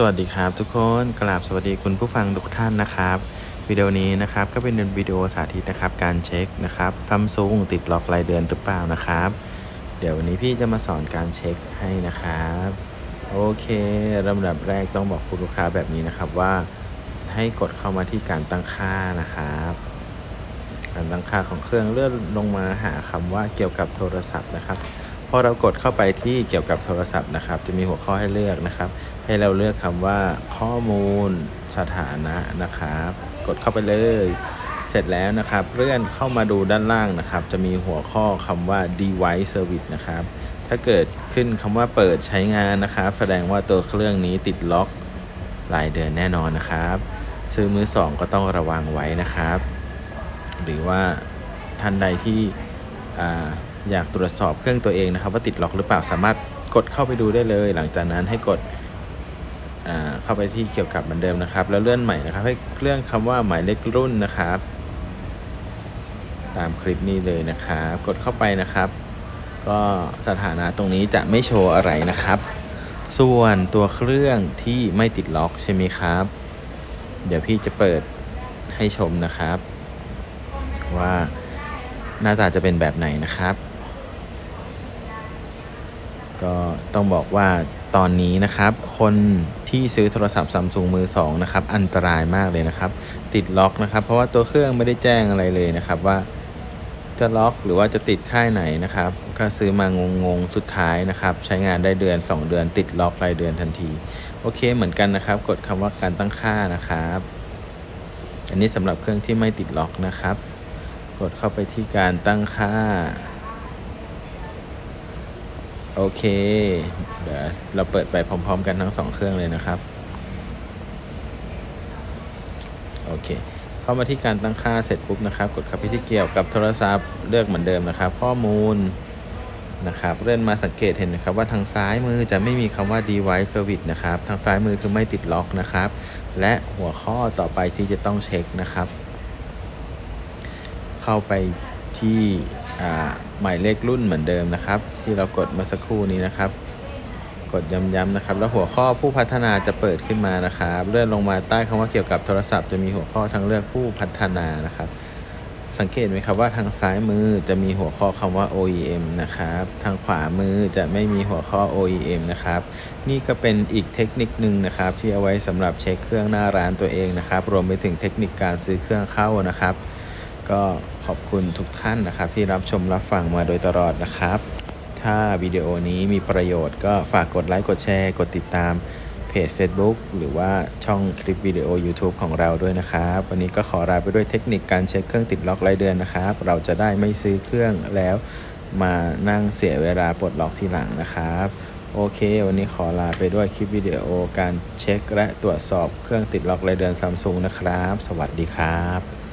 สวัสดีครับทุกคนกราบสวัสดีคุณผู้ฟังทุกท่านนะครับ วิดีโอนี้นะครับก็เป็นวิดีโอสาธิตนะครับ การเช็คนะครับซัมซุงติดล็อกรายเดือนหรือเปล่านะครับ เดี๋ยววันนี้พี่จะมาสอนการเช็คให้นะครับ โอเคลำดับแรกต้องบอกคุณลูกค้าแบบนี้นะครับว่า ให้กดเข้ามาที่การตั้งค่านะครับ การตั้งค่าของเครื่องเลื่อนลงมาหาคำว่าเกี่ยวกับโทรศัพท์นะครับ พอเรากดเข้าไปที่เกี่ยวกับโทรศัพท์นะครับ จะมีหัวข้อให้เลือกนะครับ ให้เราเลือกคำว่าข้อมูลสถานะนะครับ กดเข้าไปเลย เสร็จแล้วนะครับเลื่อนเข้ามาดูด้านล่างนะครับ จะมีหัวข้อคำว่า device service นะครับ ถ้าเกิดขึ้นคำว่าเปิดใช้งานนะครับ แสดงว่าตัวเครื่องนี้ติดล็อกรายเดือนแน่นอนนะครับ ซื้อมือสองก็ต้องระวังไว้นะครับ หรือว่าท่านใดที่ อยากตรวจสอบเครื่องตัวเองนะครับ ว่าติดล็อกหรือเปล่าสามารถกดเข้าไปดูได้เลย หลังจากนั้นให้กดเข้าไปที่เกี่ยวกับเหมือนเดิมนะครับ แล้วเลื่อนใหม่นะครับ ให้เลื่อนคำว่าหมายเลขรุ่นนะครับ ตามคลิปนี้เลยนะครับกดเข้าไปนะครับ ก็สถานะตรงนี้จะไม่โชว์อะไรนะครับ ส่วนตัวเครื่องที่ไม่ติดล็อกใช่ไหมครับ เดี๋ยวพี่จะเปิดให้ชมนะครับ ว่าหน้าตาจะเป็นแบบไหนนะครับ ก็ต้องบอกว่าตอนนี้นะครับ คนที่ซื้อโทรศัพท์ซัมซุงมือสองนะครับอันตรายมากเลยนะครับ ติดล็อกนะครับ เพราะว่าตัวเครื่องไม่ได้แจ้งอะไรเลยนะครับว่าจะล็อกหรือว่าจะติดค่ายไหนนะครับ ก็ซื้อมางงๆ สุดท้ายนะครับ ใช้งานได้เดือน 2 เดือนติดล็อกรายเดือนทันที โอเคเหมือนกันนะครับ กดคำว่าการตั้งค่านะครับ อันนี้สำหรับเครื่องที่ไม่ติดล็อกนะครับ กดเข้าไปที่การตั้งค่า โอเค เดี๋ยวเราเปิดไปพร้อม ๆ กันทั้งสองเครื่องเลยนะครับ โอเค เข้ามาที่การตั้งค่าเสร็จปุ๊บนะครับ กดเข้าไปที่เกี่ยวกับโทรศัพท์เลือกเหมือนเดิมนะครับ ข้อมูลนะครับเลื่อนมาสังเกตเห็นนะครับว่าทางซ้ายมือจะไม่มีคำว่า device service นะครับ ทางซ้ายมือคือไม่ติดล็อกนะครับ และหัวข้อต่อไปที่จะต้องเช็คนะครับ เข้าไปที่ หมายเลขรุ่นเหมือนเดิมนะครับ ที่เรากดเมื่อสักครู่นี้นะครับ กดย้ำๆนะครับ แล้วหัวข้อผู้พัฒนาจะเปิดขึ้นมานะครับ เลื่อนลงมาใต้คำว่าเกี่ยวกับโทรศัพท์จะมีหัวข้อทางเลือกผู้พัฒนานะครับ สังเกตไหมครับว่าทางซ้ายมือจะมีหัวข้อคำว่า OEM นะครับ ทางขวามือจะไม่มีหัวข้อ OEM นะครับ นี่ก็เป็นอีกเทคนิคหนึ่งนะครับ ที่เอาไว้สำหรับเช็คเครื่องหน้าร้านตัวเองนะครับ รวมไปถึงเทคนิคการซื้อเครื่องเข้านะครับ ก็ขอบคุณทุกท่านนะครับ ที่รับชมรับฟังมาโดยตลอดนะครับ ถ้าวิดีโอนี้มีประโยชน์ก็ฝากกดไลค์กดแชร์กดติดตามเพจ Facebook หรือว่าช่องคลิปวิดีโอ YouTube ของเราด้วยนะครับ วันนี้ก็ขอลาไปด้วยเทคนิคการเช็คเครื่องติดล็อกรายเดือนนะครับ เราจะได้ไม่ซื้อเครื่องแล้วมานั่งเสียเวลาปลดล็อกทีหลังนะครับ โอเค วันนี้ขอลาไปด้วยคลิปวิดีโอการเช็คและตรวจสอบเครื่องติดล็อกรายเดือนซัมซุงนะครับ สวัสดีครับ